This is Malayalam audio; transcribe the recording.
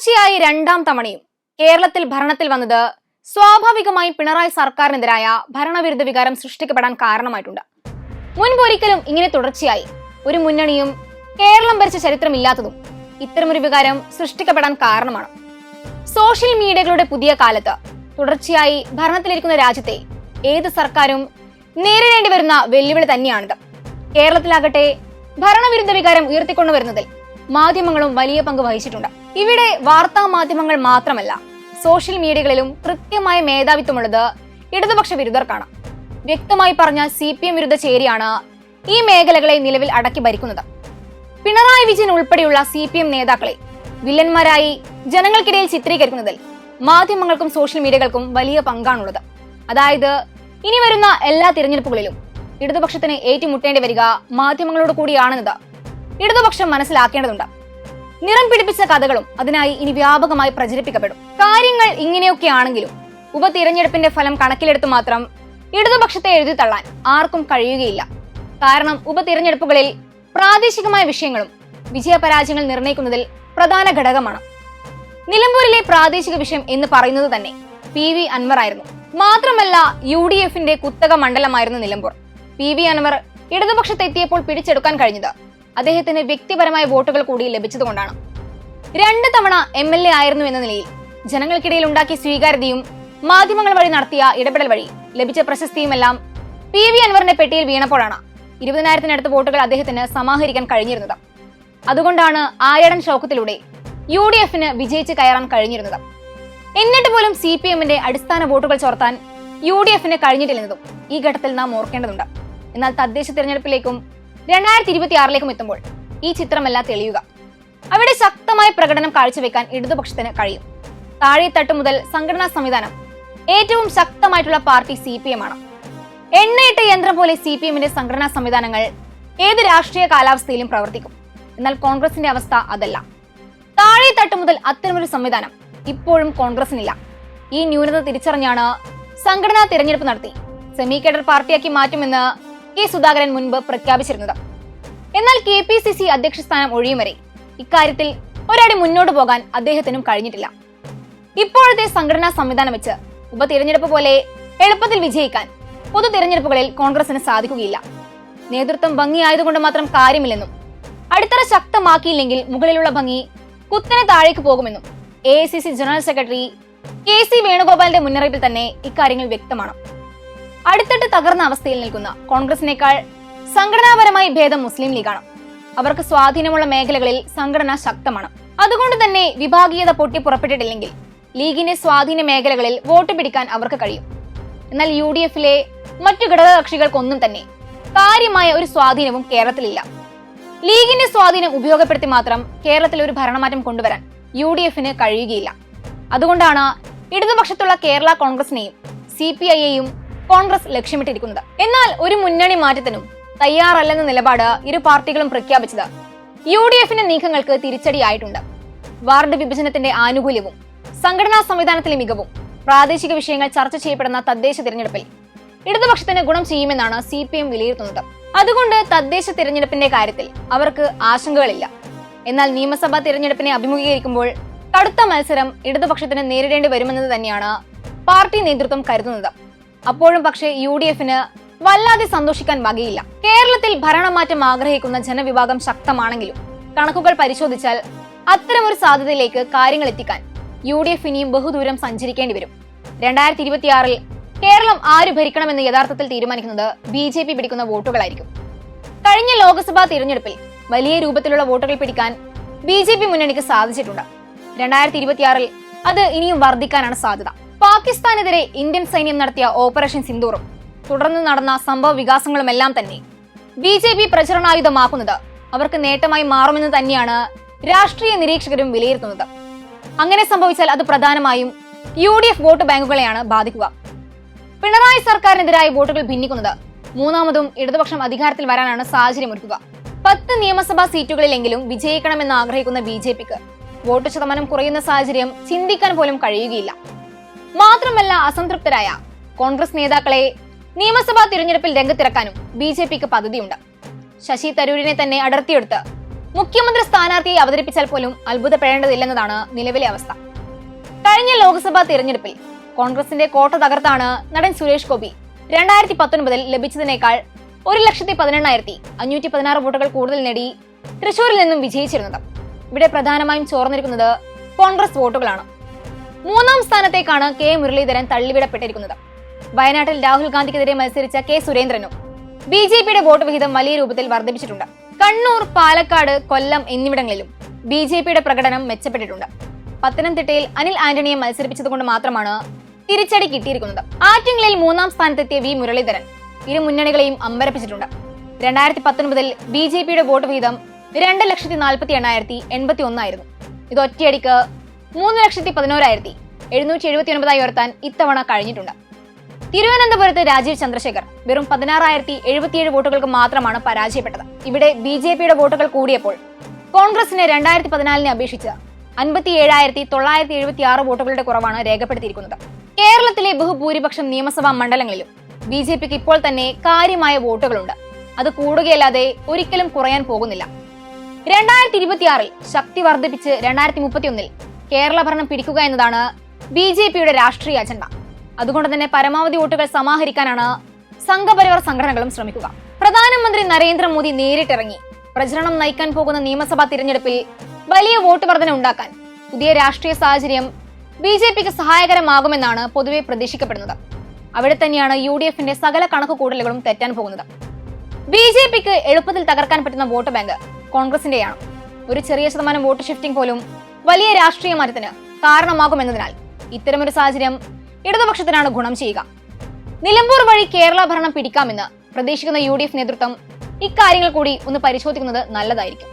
തുടർച്ചയായി രണ്ടാം തവണയും കേരളത്തിൽ ഭരണത്തിൽ വന്നത് സ്വാഭാവികമായി പിണറായി സർക്കാരിനെതിരായ ഭരണവിരുദ്ധ വികാരം സൃഷ്ടിക്കപ്പെടാൻ കാരണമായിട്ടുണ്ട്. മുൻപൊരിക്കലും ഇങ്ങനെ തുടർച്ചയായി ഒരു മുന്നണിയും കേരളം ഭരിച്ച ചരിത്രമില്ലാത്തതും ഇത്തരമൊരു വികാരം സൃഷ്ടിക്കപ്പെടാൻ കാരണമാണ്. സോഷ്യൽ മീഡിയകളുടെ പുതിയ കാലത്ത് തുടർച്ചയായി ഭരണത്തിലിരിക്കുന്ന രാജ്യത്തെ ഏത് സർക്കാരും നേരിടേണ്ടി വരുന്ന വെല്ലുവിളി തന്നെയാണിത്. കേരളത്തിലാകട്ടെ ഭരണവിരുദ്ധ വികാരം ഉയർത്തിക്കൊണ്ടുവരുന്നതിൽ മാധ്യമങ്ങളും വലിയ പങ്ക് വഹിച്ചിട്ടുണ്ട്. ഇവിടെ വാർത്താ മാധ്യമങ്ങൾ മാത്രമല്ല സോഷ്യൽ മീഡിയകളിലും കൃത്യമായ മേധാവിത്വമുള്ളത് ഇടതുപക്ഷ വിരുദ്ധർക്കാണ്. വ്യക്തമായി പറഞ്ഞ സി പി എം വിരുദ്ധ ചേരിയാണ് ഈ മേഖലകളെ നിലവിൽ അടക്കി ഭരിക്കുന്നത്. പിണറായി വിജയൻ ഉൾപ്പെടെയുള്ള സി പി എം നേതാക്കളെ വില്ലന്മാരായി ജനങ്ങൾക്കിടയിൽ ചിത്രീകരിക്കുന്നതിൽ മാധ്യമങ്ങൾക്കും സോഷ്യൽ മീഡിയകൾക്കും വലിയ പങ്കാണുള്ളത്. അതായത് ഇനി വരുന്ന എല്ലാ തിരഞ്ഞെടുപ്പുകളിലും ഇടതുപക്ഷത്തിന് ഏറ്റുമുട്ടേണ്ടി വരിക മാധ്യമങ്ങളോട് കൂടിയാണെന്നത് ഇടതുപക്ഷം മനസ്സിലാക്കേണ്ടതുണ്ട്. നിറം പിടിപ്പിച്ച കഥകളും അതിനായി ഇനി വ്യാപകമായി പ്രചരിപ്പിക്കപ്പെടും. കാര്യങ്ങൾ ഇങ്ങനെയൊക്കെയാണെങ്കിലും ഉപതിരഞ്ഞെടുപ്പിന്റെ ഫലം കണക്കിലെടുത്ത് മാത്രം ഇടതുപക്ഷത്തെ എഴുതി തള്ളാൻ ആർക്കും കഴിയുകയില്ല. കാരണം ഉപതിരഞ്ഞെടുപ്പുകളിൽ പ്രാദേശികമായ വിഷയങ്ങളും വിജയപരാജയങ്ങൾ നിർണയിക്കുന്നതിൽ പ്രധാന ഘടകമാണ്. നിലമ്പൂരിലെ പ്രാദേശിക വിഷയം എന്ന് പറയുന്നത് തന്നെ പി വി അൻവർ ആയിരുന്നു. മാത്രമല്ല യു ഡി എഫിന്റെ കുത്തക മണ്ഡലമായിരുന്നു നിലമ്പൂർ. പി വി അൻവർ ഇടതുപക്ഷത്തെത്തിയപ്പോൾ പിടിച്ചെടുക്കാൻ കഴിഞ്ഞത് അദ്ദേഹത്തിന് വ്യക്തിപരമായ വോട്ടുകൾ കൂടി ലഭിച്ചതുകൊണ്ടാണ്. രണ്ട് തവണ എം എൽ എ ആയിരുന്നു എന്ന നിലയിൽ ജനങ്ങൾക്കിടയിൽ ഉണ്ടാക്കിയ സ്വീകാര്യതയും മാധ്യമങ്ങൾ വഴി നടത്തിയ ഇടപെടൽ വഴി ലഭിച്ച പ്രശസ്തിയുമെല്ലാം പി വി അൻവറിന്റെ പെട്ടിയിൽ വീണപ്പോഴാണ് ഇരുപതിനായിരത്തിനടുത്ത് വോട്ടുകൾ അദ്ദേഹത്തിന് സമാഹരിക്കാൻ കഴിഞ്ഞിരുന്നത്. അതുകൊണ്ടാണ് ആയടൻ ഷൗക്കത്തിലൂടെ യു ഡി എഫിന് വിജയിച്ച് കയറാൻ കഴിഞ്ഞിരുന്നത്. എന്നിട്ട് പോലും സി പി എമ്മിന്റെ അടിസ്ഥാന വോട്ടുകൾ ചോർത്താൻ യു ഡി എഫിന് കഴിഞ്ഞിട്ടില്ലെന്നതും ഈ ഘട്ടത്തിൽ നാം ഓർക്കേണ്ടതുണ്ട്. എന്നാൽ തദ്ദേശ തിരഞ്ഞെടുപ്പിലേക്കും രണ്ടായിരത്തി ഇരുപത്തി ആറിലേക്കും എത്തുമ്പോൾ ഈ ചിത്രമല്ല തെളിയുക. അവിടെ ശക്തമായ പ്രകടനം കാഴ്ചവെക്കാൻ ഇടതുപക്ഷത്തിന് കഴിയും. താഴെത്തട്ട് മുതൽ സംഘടനാ സംവിധാനം ഏറ്റവും ശക്തമായിട്ടുള്ള പാർട്ടി സി പി എം ആണ്. എണ്ണയിട്ട യന്ത്രം പോലെ സി പി എമ്മിന്റെ സംഘടനാ സംവിധാനങ്ങൾ ഏത് രാഷ്ട്രീയ കാലാവസ്ഥയിലും പ്രവർത്തിക്കും. എന്നാൽ കോൺഗ്രസിന്റെ അവസ്ഥ അതല്ല. താഴെത്തട്ട് തട്ട് മുതൽ അത്തരമൊരു സംവിധാനം ഇപ്പോഴും കോൺഗ്രസിനില്ല. ഈ ന്യൂനത തിരിച്ചറിഞ്ഞാണ് സംഘടനാ തിരഞ്ഞെടുപ്പ് നടത്തി സെമി കേഡർ പാർട്ടിയാക്കി മാറ്റുമെന്ന് കെ സുധാകരൻ മുൻപ് പ്രഖ്യാപിച്ചിരുന്നത്. എന്നാൽ കെ പി സി സി അധ്യക്ഷ സ്ഥാനം ഒഴിയും വരെ ഇക്കാര്യത്തിൽ ഒരടി മുന്നോട്ട് പോകാൻ അദ്ദേഹത്തിനും കഴിഞ്ഞിട്ടില്ല. ഇപ്പോഴത്തെ സംഘടനാ സംവിധാനം വെച്ച് ഉപതിരഞ്ഞെടുപ്പ് പോലെ എളുപ്പത്തിൽ വിജയിക്കാൻ പൊതു തിരഞ്ഞെടുപ്പുകളിൽ കോൺഗ്രസിന് സാധിക്കുകയില്ല. നേതൃത്വം ഭംഗിയായതുകൊണ്ട് മാത്രം കാര്യമില്ലെന്നും അടിത്തറ ശക്തമാക്കിയില്ലെങ്കിൽ മുകളിലുള്ള ഭംഗി കുത്തനെ താഴേക്ക് പോകുമെന്നും A general secretary K C വേണുഗോപാലിന്റെ മുന്നറിയിപ്പിൽ തന്നെ ഇക്കാര്യങ്ങൾ വ്യക്തമാണ്. അടിത്തട്ട് തകർന്ന അവസ്ഥയിൽ നിൽക്കുന്ന കോൺഗ്രസിനേക്കാൾ സംഘടനാപരമായി ഭേദം മുസ്ലിം ലീഗാണ്. അവർക്ക് സ്വാധീനമുള്ള മേഖലകളിൽ സംഘടന ശക്തമാണ്. അതുകൊണ്ട് തന്നെ വിഭാഗീയത പൊട്ടി പുറപ്പെട്ടിട്ടില്ലെങ്കിൽ ലീഗിന്റെ സ്വാധീന മേഖലകളിൽ വോട്ട് പിടിക്കാൻ അവർക്ക് കഴിയും. എന്നാൽ യു ഡി എഫിലെ മറ്റു ഘടകകക്ഷികൾക്കൊന്നും തന്നെ കാര്യമായ ഒരു സ്വാധീനവും കേരളത്തിലില്ല. ലീഗിന്റെ സ്വാധീനം ഉപയോഗപ്പെടുത്തി മാത്രം കേരളത്തിൽ ഒരു ഭരണമാറ്റം കൊണ്ടുവരാൻ യു ഡി എഫിന് കഴിയുകയില്ല. അതുകൊണ്ടാണ് ഇടതുപക്ഷത്തുള്ള കേരള കോൺഗ്രസിനെയും സി പി ഐയെയും കോൺഗ്രസ് ലക്ഷ്യമിട്ടിരിക്കുന്നത്. എന്നാൽ ഒരു മുന്നണി മാറ്റത്തിനും തയ്യാറല്ലെന്ന നിലപാട് ഇരു പാർട്ടികളും പ്രഖ്യാപിച്ചത്. യു ഡി എഫിന്റെ നീക്കങ്ങൾക്ക് തിരിച്ചടിയായിട്ടുണ്ട്. വാർഡ് വിഭജനത്തിന്റെ ആനുകൂല്യവും സംഘടനാ സംവിധാനത്തിലെ മികവും പ്രാദേശിക വിഷയങ്ങൾ ചർച്ച ചെയ്യപ്പെടുന്ന തദ്ദേശ തിരഞ്ഞെടുപ്പിൽ ഇടതുപക്ഷത്തിന് ഗുണം ചെയ്യുമെന്നാണ് സി പി എം വിലയിരുത്തുന്നത്. അതുകൊണ്ട് തദ്ദേശ തിരഞ്ഞെടുപ്പിന്റെ കാര്യത്തിൽ അവർക്ക് ആശങ്കകളില്ല. എന്നാൽ നിയമസഭാ തിരഞ്ഞെടുപ്പിനെ അഭിമുഖീകരിക്കുമ്പോൾ കടുത്ത മത്സരം ഇടതുപക്ഷത്തിന് നേരിടേണ്ടി വരുമെന്നത് തന്നെയാണ് പാർട്ടി നേതൃത്വം കരുതുന്നത്. അപ്പോഴും പക്ഷേ യു ഡി എഫിന് വല്ലാതെ സന്തോഷിക്കാൻ വകയില്ല. കേരളത്തിൽ ഭരണമാറ്റം ആഗ്രഹിക്കുന്ന ജനവിഭാഗം ശക്തമാണെങ്കിലും കണക്കുകൾ പരിശോധിച്ചാൽ അത്തരമൊരു സാധ്യതയിലേക്ക് കാര്യങ്ങൾ എത്തിക്കാൻ യു ഡി എഫ് ഇനിയും ബഹുദൂരം സഞ്ചരിക്കേണ്ടി വരും. രണ്ടായിരത്തി ഇരുപത്തിയാറിൽ കേരളം ആര് ഭരിക്കണമെന്ന് യഥാർത്ഥത്തിൽ തീരുമാനിക്കുന്നത് ബി ജെ പി പിടിക്കുന്ന വോട്ടുകളായിരിക്കും. കഴിഞ്ഞ ലോക്സഭാ തിരഞ്ഞെടുപ്പിൽ വലിയ രൂപത്തിലുള്ള വോട്ടുകൾ പിടിക്കാൻ ബി ജെ പി മുന്നണിക്ക് സാധിച്ചിട്ടുണ്ട്. രണ്ടായിരത്തി ഇരുപത്തിയാറിൽ അത് ഇനിയും വർദ്ധിക്കാനാണ് സാധ്യത. പാകിസ്ഥാനെതിരെ ഇന്ത്യൻ സൈന്യം നടത്തിയ ഓപ്പറേഷൻ സിന്ദൂറും തുടർന്ന് നടന്ന സംഭവ വികാസങ്ങളുമെല്ലാം തന്നെ. ബി ജെ പി പ്രചരണായുധമാക്കുന്നത് അവർക്ക് നേട്ടമായി മാറുമെന്ന് തന്നെയാണ് രാഷ്ട്രീയ നിരീക്ഷകരും വിലയിരുത്തുന്നത്. അങ്ങനെ സംഭവിച്ചാൽ അത് പ്രധാനമായും യു ഡി എഫ് വോട്ട് ബാങ്കുകളെയാണ് ബാധിക്കുക. പിണറായി സർക്കാരിനെതിരായ വോട്ടുകൾ ഭിന്നിക്കുന്നത് മൂന്നാമതും ഇടതുപക്ഷം അധികാരത്തിൽ വരാനാണ് സാഹചര്യമൊരുക്കുക. പത്ത് നിയമസഭാ സീറ്റുകളിലെങ്കിലും വിജയിക്കണമെന്ന് ആഗ്രഹിക്കുന്ന ബി ജെ പിക്ക് വോട്ട് ശതമാനം കുറയുന്ന സാഹചര്യം ചിന്തിക്കാൻ പോലും കഴിയുകയില്ല. മാത്രമല്ല അസംതൃപ്തരായ കോൺഗ്രസ് നേതാക്കളെ നിയമസഭാ തിരഞ്ഞെടുപ്പിൽ രംഗത്തിറക്കാനും ബി ജെ പിക്ക് പദ്ധതിയുണ്ട്. ശശി തരൂരിനെ തന്നെ അടർത്തിയെടുത്ത് മുഖ്യമന്ത്രി സ്ഥാനാർത്ഥിയെ അവതരിപ്പിച്ചാൽ പോലും അത്ഭുതപ്പെടേണ്ടതില്ലെന്നതാണ് നിലവിലെ അവസ്ഥ. കഴിഞ്ഞ ലോക്സഭാ തിരഞ്ഞെടുപ്പിൽ കോൺഗ്രസിന്റെ കോട്ട തകർത്താണ് നടൻ സുരേഷ് ഗോപി രണ്ടായിരത്തി പത്തൊൻപതിൽ ലഭിച്ചതിനേക്കാൾ ഒരു ലക്ഷത്തി പതിനെണ്ണായിരത്തി അഞ്ഞൂറ്റി പതിനാറ് വോട്ടുകൾ കൂടുതൽ നേടി തൃശൂരിൽ നിന്നും വിജയിച്ചിരുന്നത്. ഇവിടെ പ്രധാനമായും ചോർന്നിരിക്കുന്നത് കോൺഗ്രസ് വോട്ടുകളാണ്. മൂന്നാം സ്ഥാനത്തേക്കാണ് കെ മുരളീധരൻ തള്ളിവിടപ്പെട്ടിരിക്കുന്നത്. വയനാട്ടിൽ രാഹുൽ ഗാന്ധിക്കെതിരെ മത്സരിച്ച കെ സുരേന്ദ്രനും ബി ജെ പിയുടെ വോട്ട് വിഹിതം വലിയ രൂപത്തിൽ വർദ്ധിപ്പിച്ചിട്ടുണ്ട്. കണ്ണൂർ പാലക്കാട് കൊല്ലം എന്നിവിടങ്ങളിലും ബി ജെ പിയുടെ പ്രകടനം മെച്ചപ്പെട്ടിട്ടുണ്ട്. പത്തനംതിട്ടയിൽ അനിൽ ആന്റണിയെ മത്സരിപ്പിച്ചതുകൊണ്ട് മാത്രമാണ് തിരിച്ചടി കിട്ടിയിരിക്കുന്നത്. ആറ്റിങ്ങലിൽ മൂന്നാം സ്ഥാനത്തെത്തിയ വി മുരളീധരൻ ഇരു മുന്നണികളെയും അമ്പരപ്പിച്ചിട്ടുണ്ട്. രണ്ടായിരത്തി പത്തൊൻപതിൽ ബി ജെ പിയുടെ വോട്ട് വിഹിതം രണ്ട് ലക്ഷത്തി നാൽപ്പത്തി എണ്ണായിരത്തി എൺപത്തി ഒന്നായിരുന്നു ഇത് ഒറ്റയടിക്ക് മൂന്ന് ലക്ഷത്തി പതിനോരായിരത്തി എഴുന്നൂറ്റി എഴുപത്തി ഒൻപതായി ഉയർത്താൻ ഇത്തവണ കഴിഞ്ഞിട്ടുണ്ട്. തിരുവനന്തപുരത്ത് രാജീവ് ചന്ദ്രശേഖർ വെറും പതിനാറായിരത്തി എഴുപത്തിയേഴ് വോട്ടുകൾക്ക് മാത്രമാണ് പരാജയപ്പെട്ടത്. ഇവിടെ ബി ജെ പിയുടെ വോട്ടുകൾ കൂടിയപ്പോൾ കോൺഗ്രസിന് രണ്ടായിരത്തി പതിനാലിനെ അപേക്ഷിച്ച് അൻപത്തി ഏഴായിരത്തി തൊള്ളായിരത്തി എഴുപത്തി ആറ് വോട്ടുകളുടെ കുറവാണ് രേഖപ്പെടുത്തിയിരിക്കുന്നത്. കേരളത്തിലെ ബഹുഭൂരിപക്ഷം നിയമസഭാ മണ്ഡലങ്ങളിലും ബി ജെ പിക്ക് ഇപ്പോൾ തന്നെ കാര്യമായ വോട്ടുകളുണ്ട്. അത് കൂടുകയല്ലാതെ ഒരിക്കലും കുറയാൻ പോകുന്നില്ല. രണ്ടായിരത്തി ഇരുപത്തിയാറിൽ ശക്തി വർദ്ധിപ്പിച്ച് രണ്ടായിരത്തി മുപ്പത്തിയൊന്നിൽ കേരള ഭരണം പിടിക്കുക എന്നതാണ് ബി ജെ പിയുടെ രാഷ്ട്രീയ അജണ്ട. അതുകൊണ്ട് തന്നെ പരമാവധി വോട്ടുകൾ സമാഹരിക്കാനാണ് സംഘപരിവാർ സംഘടനകളും ശ്രമിക്കുക. പ്രധാനമന്ത്രി നരേന്ദ്രമോദി നേരിട്ടിറങ്ങി. പ്രചരണം നയിക്കാൻ പോകുന്ന നിയമസഭാ തിരഞ്ഞെടുപ്പിൽ വലിയ വോട്ട് വർധന ഉണ്ടാക്കാൻ പുതിയ രാഷ്ട്രീയ സാഹചര്യം ബി ജെ പിക്ക് സഹായകരമാകുമെന്നാണ് പൊതുവെ പ്രതീക്ഷിക്കപ്പെടുന്നത്. അവിടെ തന്നെയാണ് യു ഡി എഫിന്റെ സകല കണക്കുകൂട്ടലുകളും തെറ്റാൻ പോകുന്നത്. ബി ജെ പിക്ക് എളുപ്പത്തിൽ തകർക്കാൻ പറ്റുന്ന വോട്ട് ബാങ്ക് കോൺഗ്രസിന്റെയാണ്. ഒരു ചെറിയ ശതമാനം വോട്ട് ഷിഫ്റ്റിംഗ് പോലും വലിയ രാഷ്ട്രീയ മാറ്റത്തിന് കാരണമാകുമെന്നതിനാൽ ഇത്തരമൊരു സാഹചര്യം ഇടതുപക്ഷത്തിനാണ് ഗുണം ചെയ്യുക. നിലമ്പൂർ വഴി കേരള ഭരണം പിടിക്കാമെന്ന് പ്രതീക്ഷിക്കുന്ന യു നേതൃത്വം ഇക്കാര്യങ്ങൾ കൂടി ഒന്ന് പരിശോധിക്കുന്നത് നല്ലതായിരിക്കും.